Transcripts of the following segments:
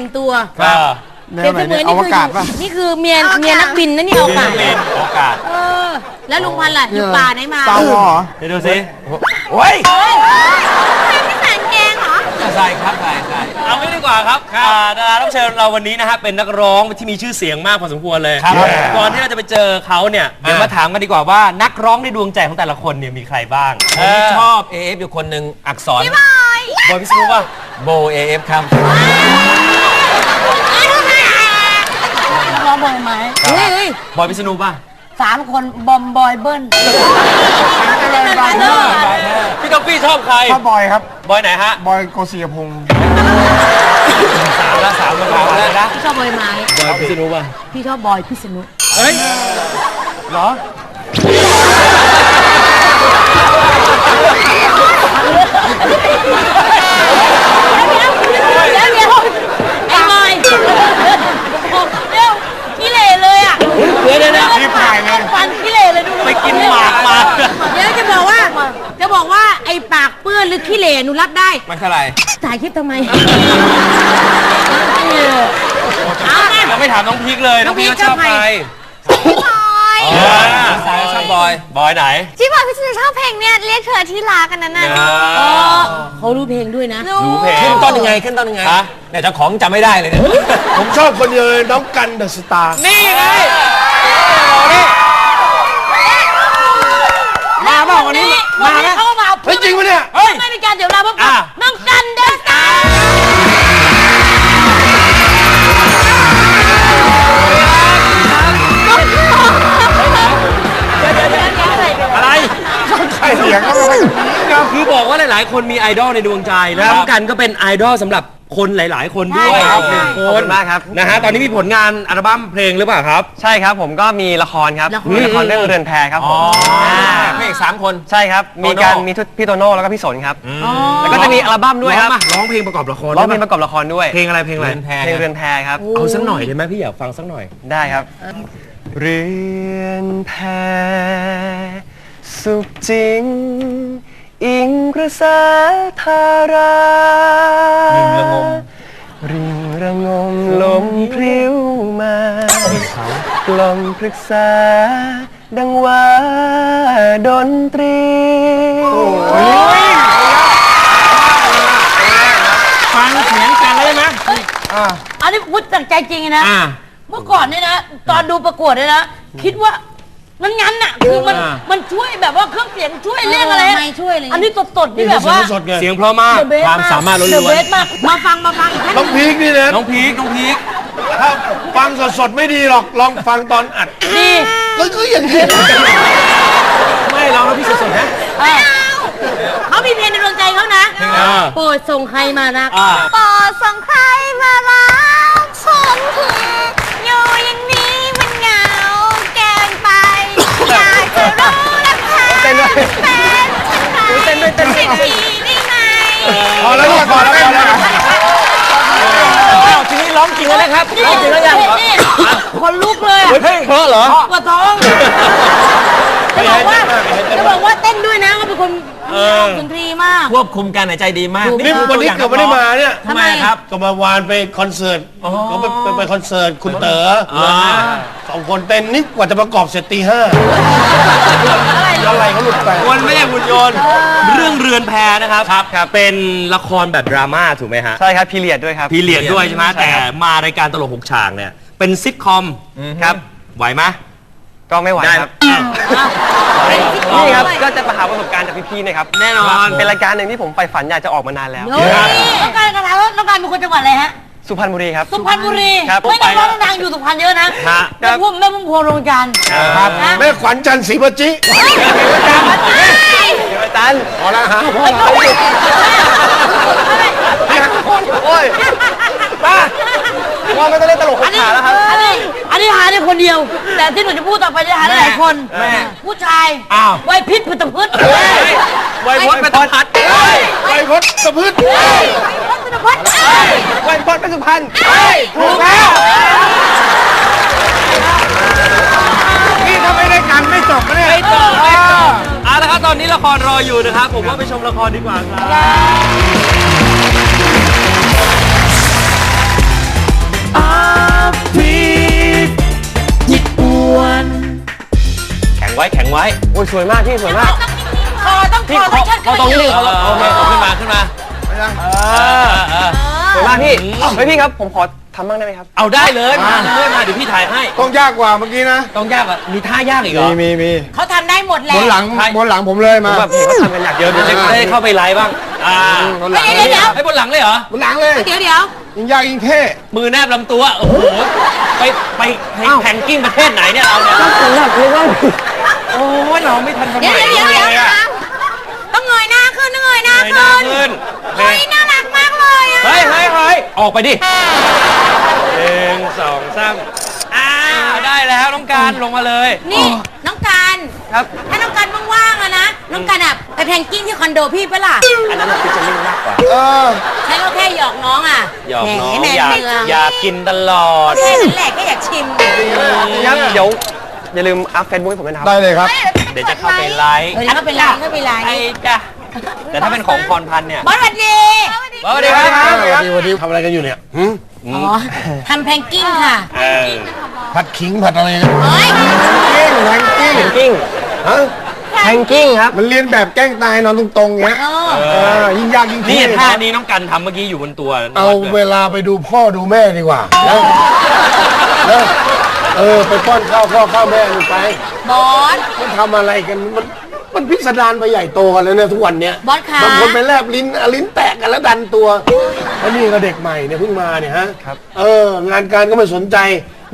แต่งตัวครับเปรียบเสมือนนี่คือนี่คือเมียเมียนักบินนะเนี่ยอวกาศเป็นโอกาส เออ แล้วลุงพันธุ์ล่ะอยู่ป่าไหนมาตาวอเดี๋ยวดูสิโอ้ยไม่ใส่กางเกงเหรอใช่ครับใช่ใช่เอางี้ดีกว่าครับอ่าดารารับ เชิญเราวันนี้นะฮะเป็นนักร้องที่มีชื่อเสียงมากพอสมควรเลยก่อนที่เราจะไปเจอเขาเนี่ยเดี๋ยวมาถามกันดีกว่าว่านักร้องในดวงใจของแต่ละคนเนี่ยมีใครบ้างผมชอบ AF อยู่คนหนึ่งอักษรบอยพิษณุป่ะโบ AF ครับ ร้องบอยไหมเฮ้ยเฮ้ยบอยพิษณุป่ะสามคนบอมบอยเบิ้ลพี่ท็อฟฟี่ชอบใครชอบบอยครับ บอยไหนฮะ บอยโกศิยพงศ์ สามแล้วสามแล้วแล้วนะพี่ชอบบอยไหมบอยพิษณุป่ะพี่ชอบบอยพิษณุเฮ้ยเหรอเดี๋ยวเดี๋ยวไอ้บอยเดี๋ยวขี้เหร่เลยอะเดี๋ยวเดี๋ยวเดี๋ยวรีบถ่ายเลยฟันขี้เหร่เลยดูไปกินหมากมาเดี๋ยวจะบอกว่าจะบอกว่าไอ้ปากเปื้อนหรือขี้เหร่หนูรับได้ไม่เท่าไหร่ ถ่ายคลิปทำไมเอาไงเราไม่ถามน้องพีคเลย น้องพีคน้องพีคชอบใคร ชอบใครอ๋อสายชอบบอย บอยไหน ที่บอกพี่ชอบเพลงเนี่ยเรียกเธอที่รักกันนั้นน่ะอ๋อเขารู้เพลงด้วยนะรู้เพลง ขึ้นต้นยังไงขึ้นต้นยังไงฮะ เนี่ยเจ้าของจำไม่ได้เลยเนี่ยผมชอบคนเดียวเลยน้องกันเดอะสตาร์นี่ไงนี่มาเปล่าวันนี้วันนี้เขามาเฮ้ยจริงปะเนี่ย เฮ้ย ไม่มีการเดี๋ยวเราพบกัอะบน้องกันเดอ หลาย ๆ คนมีไอดอลในดวงใจ แล้วน้องกันก็เป็นไอดอลสำหรับคนหลาย ๆ คนด้วยครับหนึ่งคขอบนคุณมากครับ นะฮะตอนนี้มีผลงานอัลบั้มเพลงหรือเปล่าครับ ใช่ครับผมก็มีละครครับมีละครเรื่องเรือนแพครับผมพระเอกสามคน ใช่ครับ มีการมีทุพี่โตโน่แล้วก็พี่สนครับ แล้วก็จะมีอัลบั้มด้วยครับร้องมาร้องเพลงประกอบละครร้องเพลได้งปะประกอบละครด้วยเพลงอะไรเพลงอะไรเรือนแพเพลงเรือนแพครับ เอาสักหน่อยได้ไหมพี่อยากฟังสักหน่อย ได้ครับ เรือนแพสุขจริง อิงกระแสธาราริงระงมริงระงมลมพริ้วมากล่อมปรึกษา ดังว่าดนตรีฟังเสียงกันแล้วใช่ไหมอันนี้พูดจากใจจริงนะอ่าเมื่อก่อนเนี่ยนะ ตอนดูประกวดเนี่ยนะ คิดว่า มันงั้นน่ะคือมันอ่ามันช่วยแบบว่าเครื่องเสียงช่วยเร่งอะไร ไม่ช่วยเลยอันนี้สดๆนี่แบบว่าสดไงเสียงเพราะมาก The best ความสามารถล้ The วน best มากมาฟังมาฟังอีกท่านหน้องนึ่งพีคนี่นะๆน้องพีคน้องพีคถ้าฟังสดๆไม่ดีหรอกลองฟังตอนอัดดีก็คืออย่างนี้ไม่ร้องแล้วพี่สดๆนะเออเขามีเพลงในดวงใจเขานะอ่า โปรดส่งใครมารักอ่าปอดส่งใครมารักฉันทีอยู่อย่างนี้มันเหงาเกินไป อยาก จะรู้รักเธอเต้นฉันไหมสิ่งที่ได้ไหมพอแล้วเนี่ยพอแล้วพอแล้วอ้าวทีนี้ร้องจริงแล้วนะครับร้องจริงแล้วยังนี่คนลุกเลยอะเฮ้ยเพราะเหรอปวดท้องจะบอกว่าจะบอกว่าเต้นด้วย นะเขาเป็นคนมีอารมณ์สุนทรีย์มาก ควบคุมการหายใจดีมากนี่คือวันนี้ตัวย่งเกือบไม่ได้มาเนี่ยทำไมครับ ก็มาวานไปคอนเสิร์ตก็ไปไปไปคอนเสิร์ตคุณเต๋อออสองคนเต้นนี่กว่าจะประกอบเสร็จตีห้าอะไรเขาหลุดไปคนไม่ใช่หุ่นยนต์ เรื่องเรือนแพนะครับครับครับ เป็นละครแบบดราม่าถูกไหมฮะใช่ครับพีเรียดด้วยครับ พีเรียดด้วยใช่ไหมแต่มารายการตลกหกฉากเนี่ยเป็นซิทคอมครับไหวไหม ก็ไม่ไหวได้ครับเป็นซิทคอมนี่ครับด้วยก็จะมาหาประสบการณ์จากพี่ๆนะครับ แน่นอน เป็นรายการหนึ่งที่ผมใฝ่ฝันอยากจะออกมานานแล้วโอ้ยต้องการกระถามว่าต้องการเป็นคนจังหวัดอะไรฮะ สุพรรณบุรีครับ สุพรรณบุรีครับเฮ้ยนักร้องดังๆอยู่สุพรรณเยอะนะฮะแม่พุ่มแม่พุ่มพวงดวงจันทร์ครับนะแม่ขวัญจันทร์ศรีปจิเดี๋ยวอาจารย์พอละหาพอไปละก็ไม่โอ้ยป้า ว่าไม่ต้องเล่นตลกอันนี้ขาแล้วครับ อันนี้อันนี้หาได้คนเดียว แต่ที่หนูจะพูดต่อไปจะหาได้หลายคนแม่ผู้ชายอ้าว ไวยพิษพุทธพืชไวพจน์ไม่ต้องพัดไปพดสะพืชพุทธพืชวันพอดเป็นสุพรรณถูกแล้วนี่ถ้าไม่ได้กันไม่จบนะเนี่ยไม่จบไม่จบ เอาละครับตอนนี้ละครรออยู่นะครับ ผมว่าไปชมละครดีกว่าครับ แข็งไว้แข็งไว้ โอ้ยสวยมากพี่สวยมาก คอต้องคอต้องเชิดเอาตรงนี้ดิเออโอเคขึ้นมาขึ้นมาเออเออ สวยมากพี่เฮ้ยพี่ครับผมขอทำบ้างได้ไหมครับ เอาได้เลยมาเลยมาเดี๋ยวพี่ถ่ายให้ ต้องยากกว่าเมื่อกี้นะ ต้องยากอะมีท่ายากอีกเหรมีอมีมีเขาทำได้หมดแหบละนหลังใช่ บนหลังผมเลยผมมาแบบเห็นเขาทำกันอยากเยเดี๋ยอะวเดี๋ยวจะได้เข้าไปไลฟ์บ้าง อ่าบนหลังเดี๋ยวเดี๋ยวให้บนหลังเลยเหรอบนหลังเลย เดี๋ยวเดี๋ยว ยิ่งยากยิ่งเท่ มือแนบลำตัว โอ้โห ไปไปแข่งกิ้งประเทศไหนเนี่ยเราเนี่ยโอ้ยเราไม่ทันสเดี๋ยวมัยเดี๋ยวเดี๋ยวเลยอะต้องเงยหน้าขึ้นต้องเงยหน้าเงยหน้าขึ้นขึ้น เฮ้ยน่ารักมากเลยอะเฮ้ยเฮ้ยเฮ้ยออกไปดิหนึ่งสองสามอ้าวได้แล้วน้องการลงมาเลย นี่น้องการครับ ถ้าน้องการว่างๆอะนะน้องการอะ ไปแพนกิ้งที่คอนโดพี่ปะล่ะอันนั้นคือจะลิ่งมากกว่า เออ ฉันก็แค่หยอกน้องอะหยอกน้องแหมอยากแม่เมืองอยากกินตลอดแค่นั้นแหละก็อยากชิมครับเดี๋ยวอย่าลืมอัพเฟซบุ๊กให้ผมด้วยนะครับ ได้เลยครับ เดี๋ยวจะเข้าไปไลฟ์เออเข้าไปไลน์เข้าไปไลน์ไอ้จ้ะแต่ถ้าเป็นของพรพันธ์เนี่ยบอสสวัสดีสวัสดีครับ สวัสดีสวัสดีทำอะไรกันอยู่เนี่ยหืมอ๋อทำแพนกิ้งค่ะเออผัดขิงผัดอะไรกันเฮ้ยกิ้งแทงกิ้งกิ้งฮะ แทงกิ้งครับมันเรียนแบบแกล้งตายนอนตรงๆเงี้ยเออเออยิ่งยากยิ่งนี่เท่ท่านี้น้องกันทำเมื่อกี้อยู่บนตัวเอาเวลาไปดูพ่อดูแม่ดีกว่าแล้วแล้วเออไปป้อนข้าวพ่อข้าวแม่ดูไปบอสมันทำอะไรกันมันมันพิสดารไปใหญ่โตกันแล้วเนี่ยทุกวันเนี้ยบอสคะบางคนไปแลบลิ้นอะลิ้นแตกกันแล้วดันตัวแล้วนี่ก็เด็กใหม่เนี่ยเพิ่งมาเนี่ยฮะครับเอองานการก็ไม่สนใจ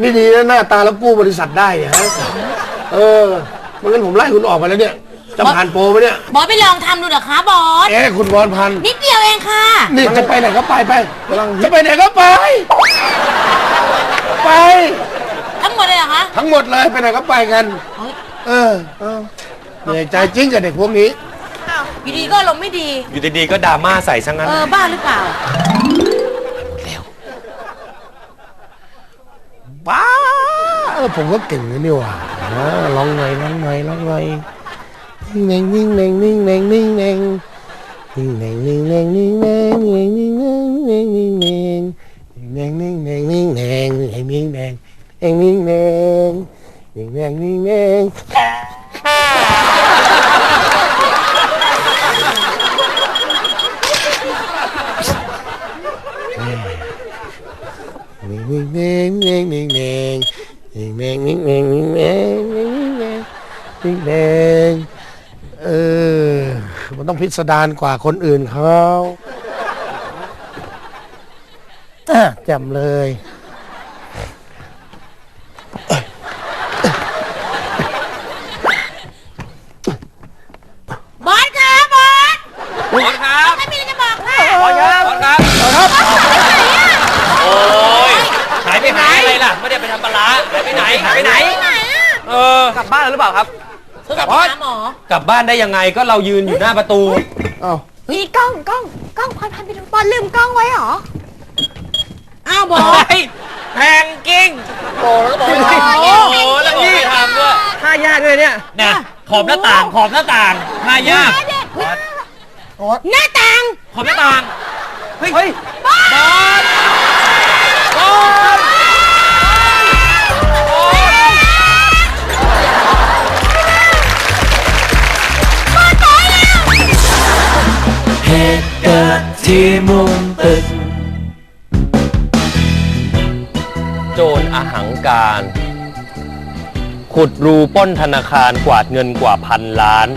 นี่ดีนะหน้าตาแล้วกู้บริษัทได้เนี่ยฮะเออ ไมันงั้นผมไล่คุณออกไปแล้วเนี่ย จะผ่านโปรไหมเนี่ย บอสไปลองทำดูเหรอคะบอส เอ๊ะคุณวรพันธ์นิดเดียวเองค่ะ นี่จะไปไหนก็ไปไปจะไปไหนก็ไป ไป ทั้งหมดเลยเหรอคะทั้งหมดเลยไปไหนก็ไปกันเออเออเหนื่อยใจจริงกับเด็กพวกนี้อยู่ดีก็ลมณ์ไม่ดี อยู่ดีๆก็ดราม่าใส่ซะงั้น เออ บ้าหรือเปล่า บ้าเออผมก็เก่งนะนี่หว่า อ่าร้องหน่อยร้องหน่อยร้องหน่อยนิ่งนิ่งนิ่งนิ่งนิ่งนิ่งนิ่งนิ่งนิ่งนิ่งนิ่งนิ่ง Big Bang Big Bang Big Bang Big Bang Big Bang เออ มันต้องพิสดารกว่าคนอื่นเขาแจ่มเลยาร้าหายไปไหนไปไหนอะเออ กลับบ้านแล้วหรือเปล่าครับ เธอกลับไปหาหมอกลับบ้านได้ยังไงก็เรายืนอยู่หน้าประตูเอ้าเฮ้ยกล้องกล้องกล้องพรพันไปดูบอลลืมกล้องไว้เหรออ้าวบอสเฮ้ยแพงกิ้งโตแล้วก็บอกโอ้โหแล้วบอกไม่ทำด้วยท่ายากด้วยเนี่ย นะขอบหน้าต่างขอบหน้าต่างท่ายากหน้าต่างขอบหน้าต่างเฮ้ยเฮ้ยบอล ตุเกิดที่มุมตึก โจรอหังการ ขุดรูปล้นธนาคารกวาดเงินกว่าพันล้าน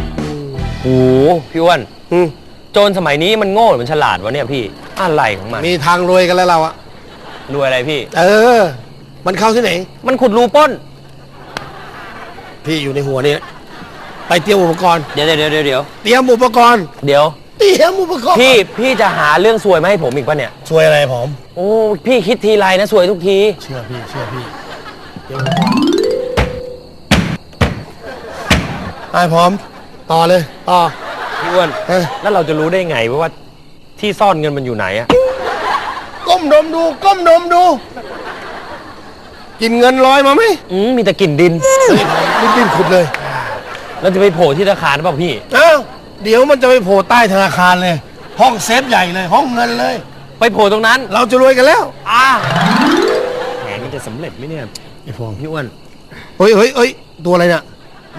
โอ้โหพี่อ้วนอืมโจรสมัยนี้มันโง่หรือมันฉลาดวะเนี่ยพี่ อะไรของมันมีทางรวยกันแล้วเราอะรวยอะไรพี่ เออ มันเข้าที่ไหน มันขุดรูปล้น พี่อยู่ในหัวนี่ไปเตรียมอุปกรณ์ เดี๋ยวเดี๋ยวเดี๋ยวเดี๋ยวเตรียมอุปกรณ์ เดี๋ยว เตรียมอุปกรณ์พี่พี่จะหาเรื่องซวยมาให้ผมอีกปะเนี่ย ช่วยอะไรผมโอ้พี่คิดทีไรนะซวยทุกที เชื่อพี่เชื่อพี่เตรียมอุปกรณ์ไอ้พร้อม ต่อเลยต่อ พี่อ้วนเอ้ย แล้วเราจะรู้ได้ไงว่าที่ซ่อนเงินมันอยู่ไหนอะก้มดมดูก้มดมดูกินเงินลอยมาไหมอืมมีแต่กลิ่นดินเฮ้ยรีบรีบขุดเลยเราจะไปโผล่ที่ธนาคารหรือเปล่าพี่อ้าว เดี๋ยวมันจะไปโผล่ใต้ธนาคารเลย ห้องเซฟใหญ่เลย ห้องเงินเลย ไปโผล่ตรงนั้น เราจะรวยกันแล้วอ่าแผนมันจะสำเร็จไหมเนี่ยไอ้พร้อมพี่อ้วนเฮ้ยเฮ้ยเฮ้ยตัวอะไรเนี่ย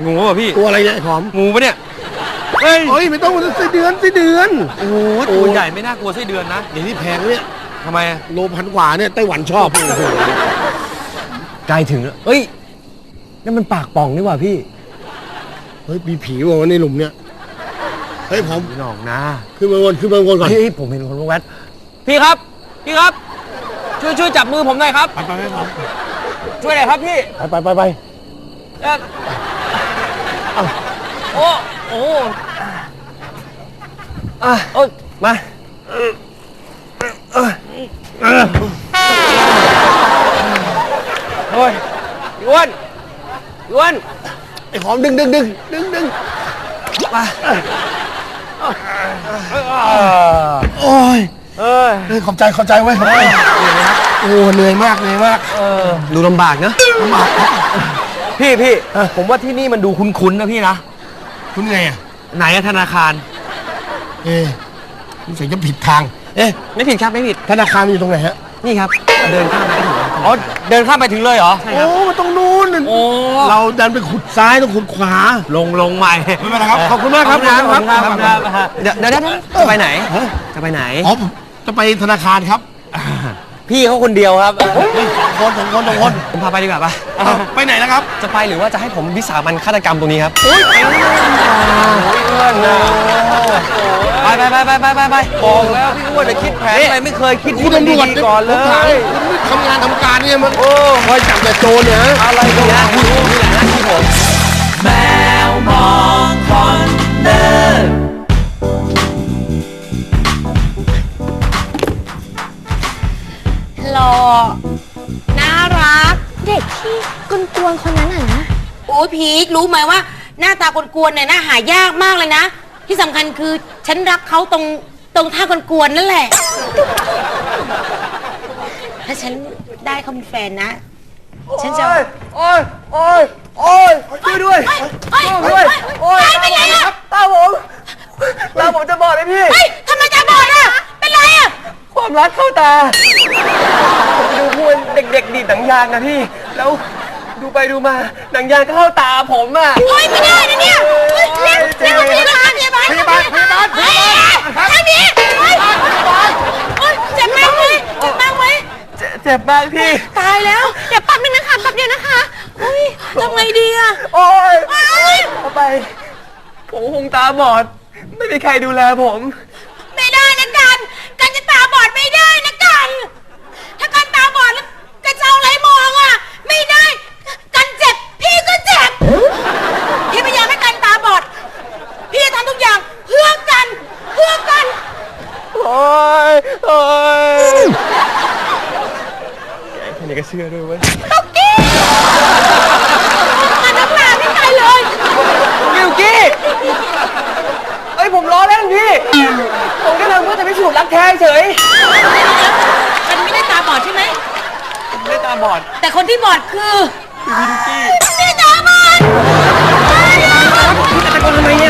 งูป่ะพี่ ตัวอะไรเนี่ยไอ้พร้อมงูปะเนี่ย เฮ้ย เฮ้ยไม่ต้องมันไส้เดือนไส้เดือนโอ้โหตัวใหญ่ไม่น่ากลัวไส้เดือนนะเดี๋ยวนี้แพงเนี่ยทำไมอะโลพันกว่าเนี่ยไต้หวันชอบ ใกล้ถึงแล้วเฮ้ยนั่นมันปากป่องนี่หว่าพี่ เฮ้ยมีผีว่ะวะในหลุมเนี่ย เฮ้ยผมหนอกนะ ขึ้นมาบนขึ้นมาบนก่อน เฮ้ยผมเห็นคนแวดพี่ครับ พี่ครับ ช่วยช่วยจับมือผมหน่อยครับ ไปไปไปไปช่วยหน่อยครับพี่ไปไปไปเอ่อโอ้โอ้อะโอ้ยมาโอ้ยพี่อ้วนพี่อ้วนไอ้หอมดึงดึงดึงดึงดึงมา โอ้ยเอ้ย เฮ้ยขอบใจขอบใจไว้ยขอบใจโอ้เหนื่อยมากเหนื่อยมากดูลำบากนะลำบากพี่พี่ผมว่าที่นี่มันดูคุ้นๆนะพี่นะ คุณไงอะไหนอะธนาคาร เอ๊ะรู้สึกจะผิดทาง เอ๊ะไม่ผิดครับไม่ผิด ธนาคารมันอยู่ตรงไหนฮะ นี่ครับ เดินข้ามไปถึงอ๋อเดินข้ามไปถึงเลยเหรอ โอ้มันตรงนู้นโอ้เราดันไปขุดซ้ายต้องขุดขวา ลงลงใหม่ไม่เป็นไรครับ ขอบคุณมากครับขอบคุณคครัรับบครับครับเดี๋ยวเดี๋ยวเดี๋ยวจะไปไหนจะไปไหนอ๋อผมจะไปธนาคารครับ พี่เขาคนเดียวครับ เฮ้ยสองคนสองคนสองคนผมพาไปดีกว่าปะเอาไปไหนแล้วครับ จะไปหรือว่าจะให้ผมวิสามันฆาตกรรมตรงนี้ครับไปไปไปไปไปไปไปบอกแล้วพี่อ้วนจะคิดแผนอะไรไม่เคยคิดคุณที่มันตำรวจดีๆก่อนเลผมถามยคุณไม่ทำงานทำการเนี่ยมันคอยจับแต่โจรเนี่ยฮะอะไรก็ว่าคุณนี่แหละหน้าที่ผมแมวมองคอนเนอร์หล่อน่ารักเด็กที่กวนๆคนนั้นอะนะ โอ้ยพีครู้ไหมว่า หน้าตากวนๆเนี่ยน่าหายากมากเลยนะ ที่สำคัญคือฉันรักเขาตรงตรงท่ากวนๆนั่นแหละ ถ้าฉันได้เขาเป็นแฟนนะ ฉันจะ โอ้ยโอ้ยโอ้ยช่วยด้วย เฮ้ยช่วยด้วยโอ้ยเฮ้ยเป็นไรอะ ตาผมตาผมจะบอดเลยพี่ เฮ้ยทำไมตาบอดอะเป็นไรอะความรักเข้าตาผมดูพวกเด็กๆดีดหนังยางนะพี่ แล้วดูไปดูมาหนังยางก็เข้าตาผมอะ เฮ้ยไม่ได้นะเนี่ยเฮ้ยเรียกเรียกพยาบาลพยาบาลพยาบาลพยาบาลเฮ้ยทางนี้เฮ้ยเฮ้ยเจ็บมากไหมเจ็บมากไหมเจ็บเจ็บมากพี่ ตายแล้วเดี๋ยวแป๊บนึงนะคะแป๊บเดียวนะคะอุ้ยทำไงดีอะโอ้ยเอ้ย เอาไป ผมคงตาบอด ไม่มีใครดูแลผมไม่ได้นะกัน กันจะตาบอดไม่ได้นะกัน ถ้ากันตาบอดแล้วกันจะเอาอะไรมองอะไม่ได้ กันเจ็บ พี่ก็เจ็บ พี่พยายามให้กันตาบอด พี่จะทำทุกอย่างเพื่อกัน เพื่อกัน โอ้ ยโอ้ยแกคนนี้ก็เชื่อด้วยเว้ยตุกกี้มันน้ำลายไม่ตายเลยมิวกี้เอ้ยผมล้อเล่นพี่ ผมแค่ทำเพื่อจะพิสูจน์รักแท้เฉยมันไม่ได้ตาบอดใช่ไหม ผมไม่ได้ตาบอดแต่คนที่บอดคือพี่ดุกี้พี่ตาบอดพี่จะตะโกนทำไมเนี่ย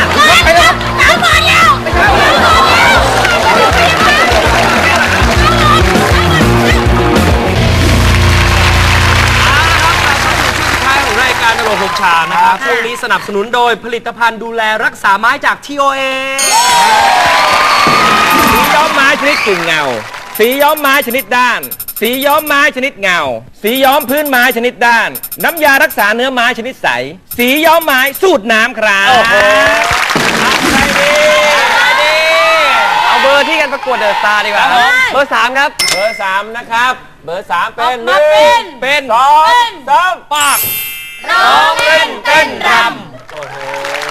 ว์หกฉากนะครับ ช่วงนี้สนับสนุนโดยผลิตภัณฑ์ดูแลรักษาไม้จาก TOA สีย้อมไม้ชนิดกึ่งเงา สีย้อมไม้ชนิดด้าน สีย้อมไม้ชนิดเงา สีย้อมพื้นไม้ชนิดด้าน น้ำยารักษาเนื้อไม้ชนิดใส สีย้อมไม้สูตรน้ำครับใครดีใครดี เอาเบอร์ที่กันประกวดเดอะสตาร์ดีกว่าครับเบอร์สามครับ เบอร์สามนะครับ เบอร์สามเป็นมาหเป็นึ่งนเป็นสองสามปาก ร้องเล่นเต้นร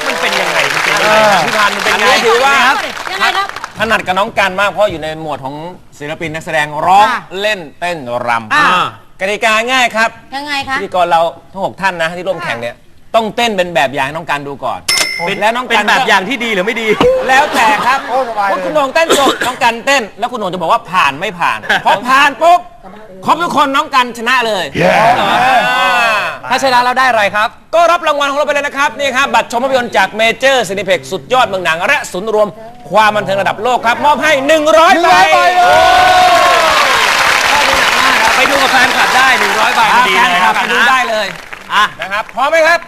มันเป็นยังไงมันเป็นยังไงพี่พันธ์มันเป็นอันไงนี้ถือว่าำยังไงครับ ถนัดกับน้องกันมากเพราะอยู่ในหมวดของศิลปินนักแสดงร้องค่ะเล่นเต้นรอ่าำกติกาง่ายครับยังไงคะ พิธีกรเราทั้งหกท่านนะที่ร่วมแข่งเนี่ยต้องเต้นเป็นแบบอย่างให้น้องกันดูก่อนเป็นแล้วน้องเป็นกันแบบก็อย่างที่ดีหรือไม่ดี แล้วแต่ครับโอ้สบายเลย คุณโหน่งเต้นจบน้องกันเต้น แล้วคุณโหน่งจะบอกว่าผ่านไม่ผ่านพอผ่านปุ๊บครบทุกคนน้องกันชนะเลยอ่า ถ้าชนะเราได้อะไรครับ ก็รับรางวัลของเราไปเลยนะครับ นี่ครับ บัตรชมภาพยนตร์จากเมเจอร์ซินิเพ็กสุดยอดเมืองหนัง และศูนย์รวมความบันเทิงระดับโลกครับ มอบให้ 100ใบ100ใบเลย ไปดูกับแฟนคลับได้ 100ใบพอดีแฟนเลยคคลัรับบไปดูได้เลยอะนะครับพร้อมไหมครับ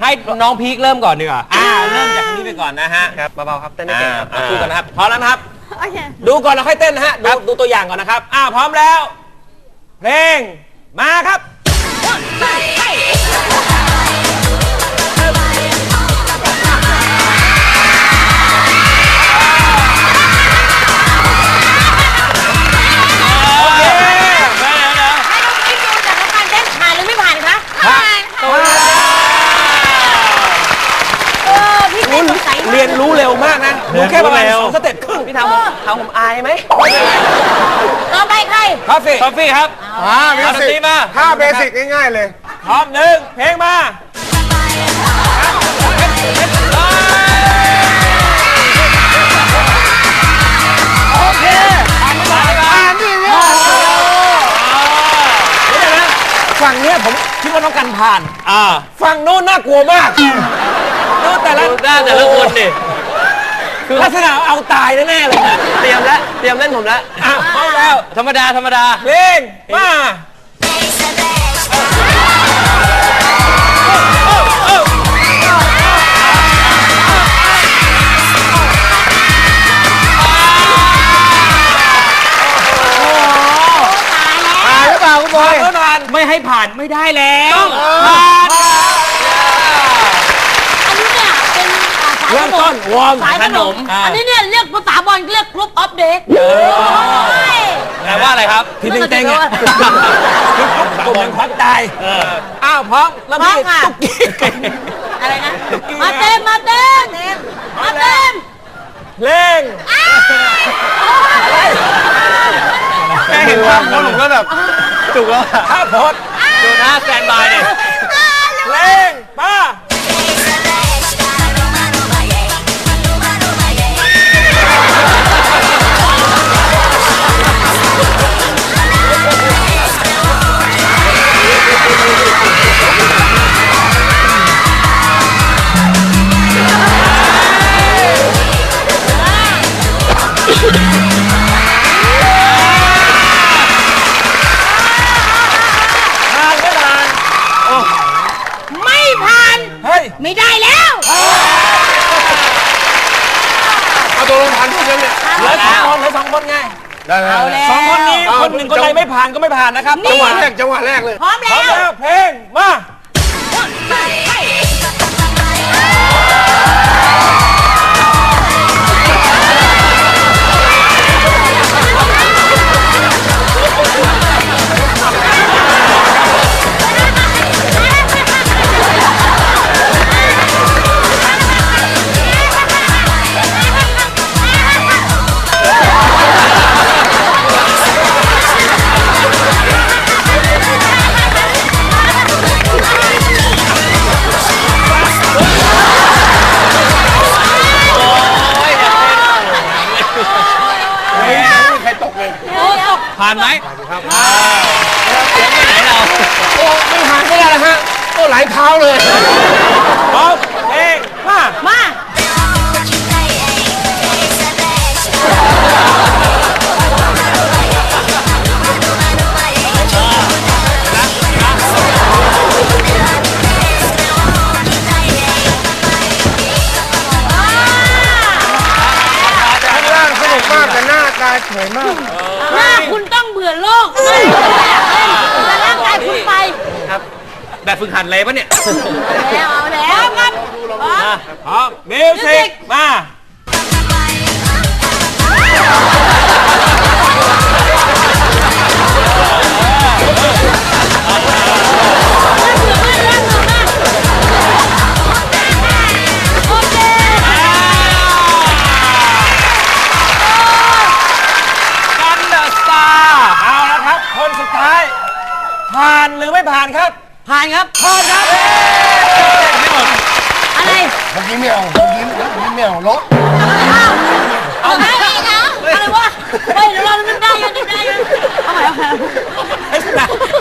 ให้น้องพีคเริ่มก่อนดีกว่าอ่าเริ่มจากคนนี้ไปก่อนนะฮะครับเบาๆครับเต้นไม่อ่าเก่งครับเอาคู่กันนะครับพร้อมแล้วนะครับ โอเค ดูก่อนแล้วค่อยเต้นนะฮะ ดูดูตัวอย่างก่อนนะครับ อ่าพร้อมแล้ว เพลง มาครับ ให้น้องกิ๊กดูจากการเต้นผ่านหรือไม่ผ่านคะผ่านเออพี่เต้นสดใสมาก เรียนรู้เร็วมากนะดูแค่ประมาณสองสเต็ปครึ่งพี่ทำผมทำผมอายไหมต่อไปใคร คาเฟ่ คอฟฟี่ครับอ่าเบเอาดนสิตรีกมาห้าเบสิกง่ายๆเลย พร้อมหนึ่งเพลงมาอ่านี่เนี่ยเดี๋ยวนะฝั่งเนี้ยผมคิดว่าน้องกันผ่าน อ่าฝั่งโน้นน่ากลัวมาก ดูแต่ละดูหน้าแต่ละคนดิ ลักษณะเอาตายแน่ๆเลยนะเตรียมแล้วเตรียมเล่นผมแล้วอะพร้อมแล้วธรรมดาธรรมดาเพลงมาผ่านหรือเปล่าคุณบอยไม่ผ่านไม่ให้ผ่านไม่ได้แล้วผ่านอันนี้เนี่ยเป็นอ่าสายเริ่ขมนต้มนวอร์มสายขนมอ่า อันนี้เนี่ยเรียกภาษาบอลเรียกกรุ๊ปออฟเดทแปลว่าอะไรครับทีเต็งๆอะกลุ่มยังควักตายอ้าวพร้อมแล้วพร้อพี่มค่ะตุ๊กกี้อะไรนะ มาเต็ม มาเต็ม มาเต็มเพลงแค่เห็นภาพแล้วผมก็แบบจุกแล้วท่าโพสดูหน้าสแตนบายเนี่ยเพลงมา ไม่ได้แล้ว เอาตัวลงผ่านทุกคนเนี่ยเหลือสองคนเหลือสองคนไงได้แล้ว สองคนนี้คนหนึ่งคนใดไม่ผ่านก็ไม่ผ่านนะครับจังหวะแรกจังหวะแรกเลยพร้อมพร้อแล้มวแล้วเพลงมา สวยมากหน้าคุณต้องเบื่อโลกไม่อยากเล่นแต่ร่างกายคุณไปแบบฝึกหัดเลยปะเนี่ยแล้วเอาแล้วครับพร้อมพร้อมมิวสิกมา หรือไม่ผ่านครับ ผ่านครับผ่านครับ อะไรเมื่อกี้ไม่เอาเมื่อกี้เมื่อกี้ไม่เอาลบเอาไหมเอาอะไรวะเฮ้ยเดี๋ยวเรานึกได้ยังนึกได้ยังเอาใหม่เอาใหม่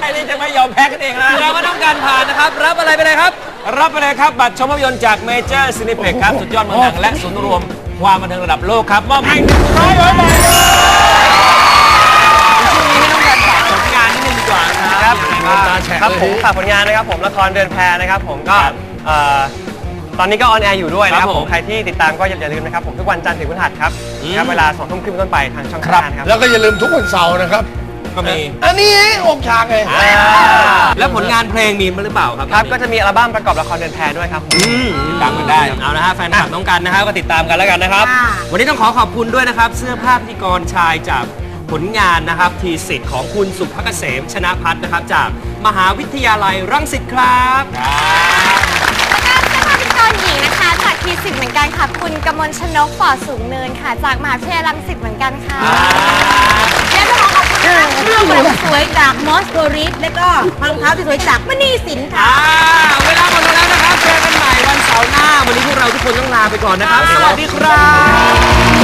ไอ้นี่จะไม่ยอมแพ้กันเองนะเราก็ต้องการผ่านนะครับ รับอะไรไปเลยครับ รับไปเลยครับ บัตรชมภาพยนตร์จากเมเจอร์ซินิเพ็กครับ สุดยอดเมืองหนังและศูนย์รวม ความบันเทิงระดับโลกครับ มอบให้หนึ่งร้อยบาท นะครับครับผมฝากผลงานนะครับผมละครเดือนแพรนะครับ ผมก็เอ่อตอนนี้ก็ออนแอร์อยู่ด้วยนะครับครับผผมมใครที่ติดตามก็อย่าลืมนะครับผมทุกวันจันทร์ถึงพฤหัสครับนะครับเวลาสองทุ่มครึ่งเป็นต้นไปทางช่องครับ ห้านะครับ แล้วก็อย่าลืมทุกวันเสาร์นะครับ ก็มีอันนี้อกฉากไงแล้วผลงานเพลงมีมั้ยหรือเปล่าครับครับก็จะมีอัลบั้มประกอบละครเดือนแพรด้วยครับผมติดตามกันได้เอานะฮะแฟนคลับน้องกันนะครับก็ติดตามกันแล้วกันนะครับวันนี้ต้องขอขอบคุณด้วยนะครับ เสื้อผ้าพิธีกรชายจาก ผลงานนะครับทีสิทธิ์ของคุณสุภกเกษมชนะพัฒน์นะครับ จากมหาวิทยาลัยรังสิตครับแล้วก็เสื้อผ้าพิธีกรหญิงนะคะ จากทีสิบเหมือนกันค่ะคุณกมลชนกฝอสูงเนินค่ะ จากมหาวิทยาลัยรังสิตเหมือนกันค่ะและต้องขอขอบคุณนะคะเครื่องประดับสวยจากมอสโกริสและก็รองเท้าที่สวยจากมณีสินค่ะ อ่าเวลาหมดลงแล้วนะครับเจอกันใหม่วันเสาร์หน้า วันนี้พวกเราทุกคนต้องลาไปก่อนนะครับ สวัสดีครับ